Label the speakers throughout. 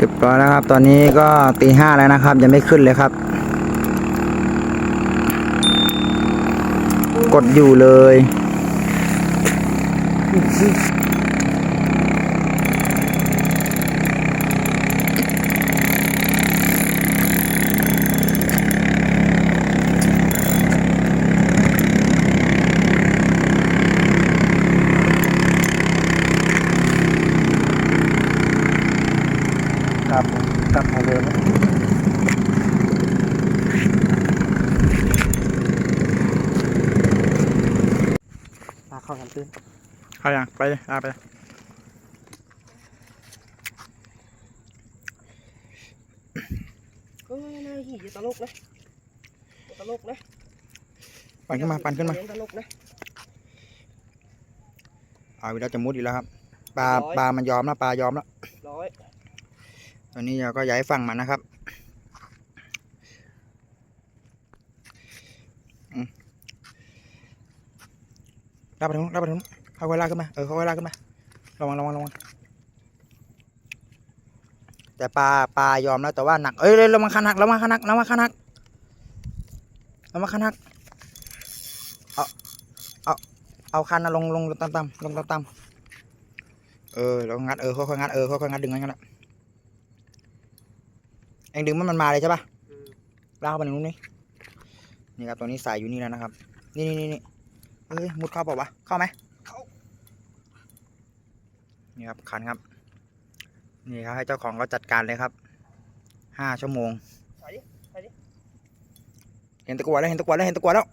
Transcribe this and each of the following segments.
Speaker 1: เรียบร้อยแล้วครับ ตอนนี้ก็ตีห้าแล้วนะครับ ยังไม่ขึ้นเลยครับ กดอยู่เลย
Speaker 2: ครับก ลับมาเดิมมาเข้าน้ำตื้น
Speaker 1: เข้ายังไปเลยลาไปเลย
Speaker 2: เฮ้ยนายหีอย่าตลกนะอย่าตลกนะ
Speaker 1: ปั่นขึ้นมาปั่นขึ้นมา
Speaker 2: อย่ตลกนะ
Speaker 1: เอาอีกแล้วจะมุดอีกแล้วครับปลา
Speaker 2: ร้อย
Speaker 1: ปลามันยอมแล้วปลายอมแล้ว
Speaker 2: ร้อย
Speaker 1: ตอนนี้เราก็ย้ายฝั่งมันะครับอืมลากไปทางนู้นลากไปทางนู้นค่อยลากขึ้นมา เออค่อยๆลากขึ้นมาระวังระวังระวังแต่ปลาปลายอมแล้วแต่ว่าหนัก เอ้ยเระวังคันหักระวังคันหักระวังคันหักระวังคันหัก เอาเอาเอาคันนะลงลงต่ำๆลงต่ำๆเออแล้วงัดเออค่อยๆงัดเออค่อยๆงัดดึงงั้นแหละ เองดึงมันมันมาเลยใช่ปะลากเข้าไปในนู้นนี่นี่ครับตัวนี้สายอยู่นี่แล้วนะครับ นี่นี่นี่นี่เอ้ยมุดเข้าเปล่าวะเข้าไหมเข้านี่ครับคันครับ นี่ครับให้เจ้าของเขาจัดการเลยครับห้าชั่วโมง
Speaker 2: ไปดิไปดิ
Speaker 1: เห็นตะกั่วแล้วเห็นตะกั่วแล้วเห็นตะกั่วแล้ว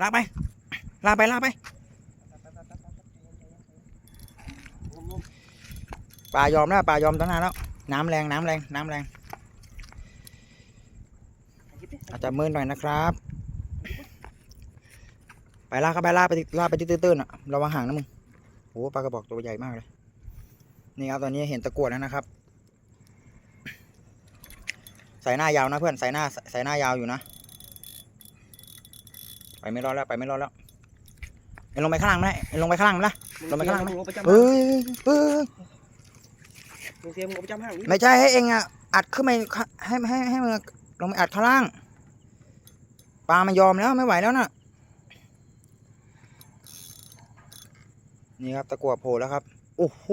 Speaker 1: ลากไปลากไปลากไปปลายอมแล้วปลายอมตั้งนานแล้ว น้ำแรงน้ำแรงน้ำแรง อา จจะมืดหน่อยนะครับ ไปลากเข้าไปลากไปที่ลากไปที่ตื้นๆอะระวังห่างนะมึงโอ้ปลากระบอกตัวใหญ่มากเลย นี่ครับตอนนี้เห็นตะกรวดแล้วนะครับใส่หน้ายาวนะเพื่อนใส่หน้าใส่หน้ายาวอยู่นะ ไปไม่รอดแล้วไปไม่รอดแล้วเอ็งลงไปข้างล่างไหมเอ็งลงไปข้างล่างไหมล่ะลงไปข้างล่างไหม
Speaker 2: มึงประจำ
Speaker 1: เฮ้ยเฮ้ย
Speaker 2: มึงเสียมึงเอาประจำห้างดิ
Speaker 1: ไม่ใช่ให้เอ็งอะอัดขึ้นไปข้าให้ให้ให้มึงลงไปอัดข้างล่าง ปลามันยอมแล้วไม่ไหวแล้วน่ะ นี่ครับตะกั่วโผล่แล้วครับ โอ้โห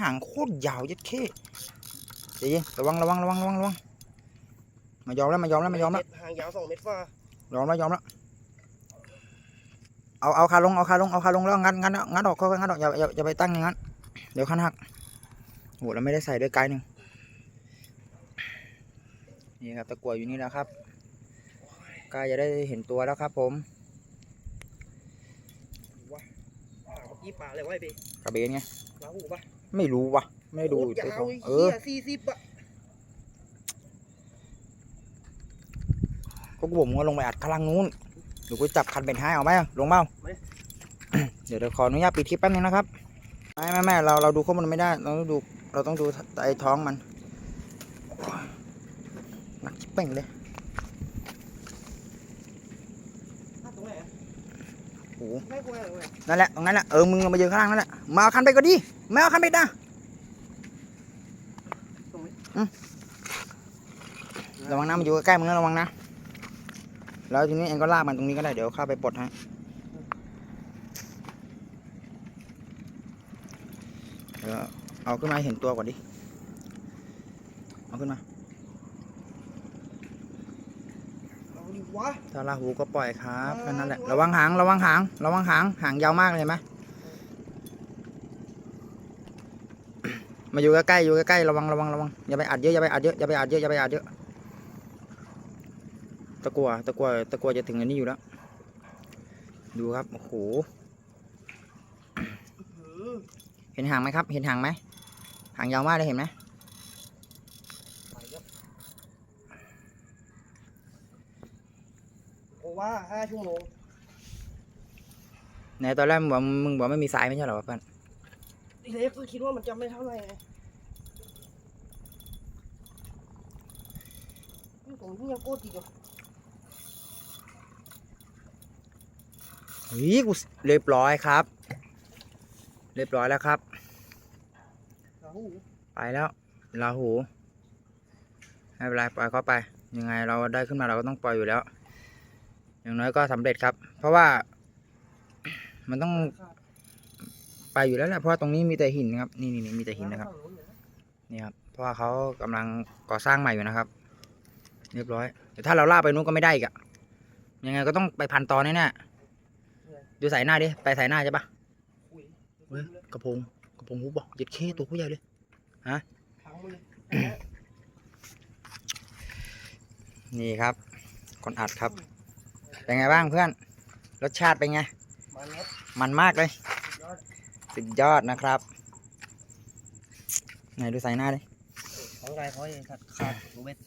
Speaker 1: หางโคตรยาวยัดเข้เดี๋ยวระวังระวังระวังระวังระวังมายอมแล้วมายอมแล้วมายอมแล้ว
Speaker 2: ห่างยาวสองเมตรฟ้าย
Speaker 1: อมแล้วยอมแล้วเอาเอาคาลงเอาคาลงเอาคาลงแล้วงัดงัดงัดออกค่อยๆงัดออกอย่าอย่าอย่าไปตั้งอย่างนั้นเดี๋ยวคันหักโหเราไม่ได้ใส่ด้วยไกด์หนึ่งนี่ครับตะกั่วอยู่นี่แล้วครับ ใกล้จะได้เห็นตัวแล้วครับผม
Speaker 2: ห่างกับยี่ปลาเลยไวะไอ้เบ
Speaker 1: กระเบนไง
Speaker 2: ลาหูปะ
Speaker 1: ไม่รู้วะไม่ได้ดู
Speaker 2: โคตร
Speaker 1: ตัวยาข
Speaker 2: ว
Speaker 1: อง
Speaker 2: ไอ้
Speaker 1: เอ
Speaker 2: เหี้
Speaker 1: อย
Speaker 2: สี่สิบอะ
Speaker 1: ก็กูบอกมึงว่าลงไปอัดข้างล่างนู้นเดี๋ยวกูจับคันเป็นท้ายเอาไหมลงเปล่าเดี๋ยวเดี๋ยวขออนุญาตปิดคลิปแป๊บนึงนะครับ ไม่ไม่ไม่เราเราดูข้อมูลไม่ได้ เราต้องดูเราต้องดูไอ้ท้องมันโอ้ยหนักชิบเป่งเลย
Speaker 2: ตรงไหนอะ
Speaker 1: โอ้โห
Speaker 2: ไม่กูไม่กูไม่
Speaker 1: นั่นแหละตรงนั้นแหละเออมึงมายืนข้างล่างนั่นแหละมาเอาคันไปก็ดีไม่เอาคันไปนะระวังนะมันอยู่ใกล้ๆมึงนะระวังนะแล้วทีนี้เองก็ลากมันตรงนี้ก็ได้เดี๋ยวข้าไปปลดให้เดี๋ยวเอาขึ้นมาเห็นตัวก่อนดิเอาขึ้นมา
Speaker 2: เอาดิ วะ
Speaker 1: ถ้าลาหูก็ปล่อยครับแค่นั้นแหละระวังหางระวังหางระวังหางหางยาวมากเลยเห็นไหมมาอยู่ใกล้ๆอยู่ใกล้ๆระวังระวังระวังอย่าไปอัดเยอะอย่าไปอัดเยอะอย่าไปอัดเยอะอย่าไปอัดเยอะตะกัวตะกัวตะกัวจะถึงอันนี้อยู่แล้ว ดูครับโอ้โห
Speaker 2: หือ
Speaker 1: เห็นหางไหมครับ เห็นหางไหมหางยาวมากเลยเห็นไหม
Speaker 2: ไปครับ โอ้ว่าห้าชั่วโมง
Speaker 1: ในตอนแรกมึงบอกมึงบอกไม่มีสายไม่ใช่เหรอวะเพื่อน
Speaker 2: ทีแรกก็คิดว่ามันจะไม่เท่าไหร่ไงนี่ผมยังโคตรดีกว่า
Speaker 1: เฮ้ยกูเรียบร้อยครับ เรียบร้อยแล้วครับ
Speaker 2: ลาหู
Speaker 1: ไปแล้วลาหูไม่เป็นไรปล่อยเขาไป ยังไงเราได้ขึ้นมาเราก็ต้องปล่อยอยู่แล้ว อย่างน้อยก็สำเร็จครับ เพราะว่า มันต้องไปอยู่แล้วแหละเพราะว่าตรงนี้มีแต่หินนะครับ นี่นี่นี่มีแต่หินนะครับ นี่ครับ เพราะว่าเขากำลังก่อสร้างใหม่อยู่นะครับ เรียบร้อยแต่ถ้าเราล่ากไปนู้นก็ไม่ได้อีกอะยังไงก็ต้องไปพันตอนแน่ๆดูสายหน้าดิ ไปสายหน้าใช่ปะ
Speaker 2: คุย
Speaker 1: เฮ้ยกระพงกระพงหูบอกเย็ดเข้ตัวผู้ใหญ่เลย
Speaker 2: ทั้งมือ
Speaker 1: นี่ครับคนอัดครับ เป็นไงบ้างเพื่อน รสชาติเป็นไง
Speaker 2: มันครับ
Speaker 1: มันมากเลย
Speaker 2: ยอด
Speaker 1: สุดยอดนะครับ ไหนดูสายหน้าดิ
Speaker 2: ของไงเขาจะขาดขาดรูเบ็ด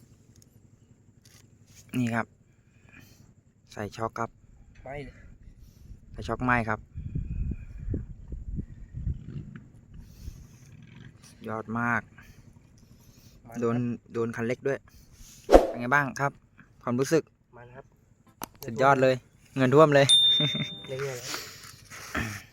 Speaker 1: นี่ครับ ใส่ช็อกครับ
Speaker 2: ไม่เลย
Speaker 1: ใส่ช็อกไหมครับ ยอดมาก
Speaker 2: มัน
Speaker 1: โดน โดนคันเล็กด้วย เป็นไงบ้างครับ ความรู้สึก
Speaker 2: มันครับ
Speaker 1: สุดยอดเลย เงินท่วมเลย
Speaker 2: เรื่อยๆ